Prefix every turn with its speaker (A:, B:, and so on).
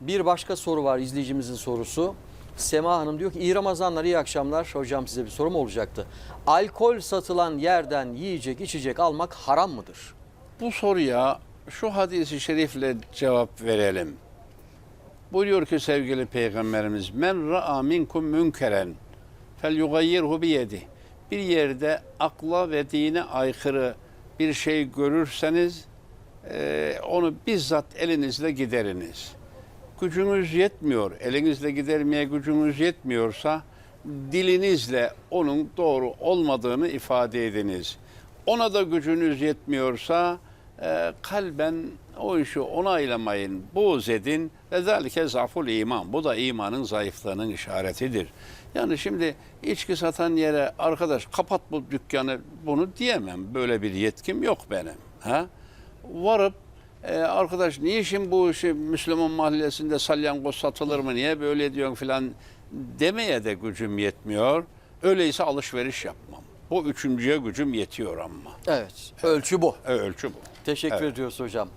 A: Bir başka soru var izleyicimizin sorusu. Sema Hanım diyor ki iyi Ramazanlar iyi akşamlar. Hocam size bir sorum olacaktı. Alkol satılan yerden yiyecek içecek almak haram mıdır?
B: Bu soruya şu hadisi şerifle cevap verelim. Buyuruyor ki sevgili peygamberimiz men ra'a minkum münkeren fel yugayyirhu biyedi. Bir yerde akla ve dine aykırı bir şey görürseniz onu bizzat elinizle gideriniz. Gücünüz yetmiyor, elinizle gidermeye gücünüz yetmiyorsa dilinizle onun doğru olmadığını ifade ediniz. Ona da gücünüz yetmiyorsa e, kalben o işi onaylamayın, buğz edin. Ve zalike zaful iman. Bu da imanın zayıflığının işaretidir. Yani şimdi içki satan yere arkadaş kapat bu dükkanı bunu diyemem. Böyle bir yetkim yok benim. Ha? Varıp e, arkadaş niye şimdi bu işi Müslüman mahallesinde salyangoz satılır mı niye böyle diyorsun filan demeye de gücüm yetmiyor. Öyleyse alışveriş yapmam. Bu üçüncüye gücüm yetiyor ama.
A: Evet. Ölçü bu.
B: Ölçü bu.
A: Teşekkür
B: Evet.
A: ediyoruz hocam.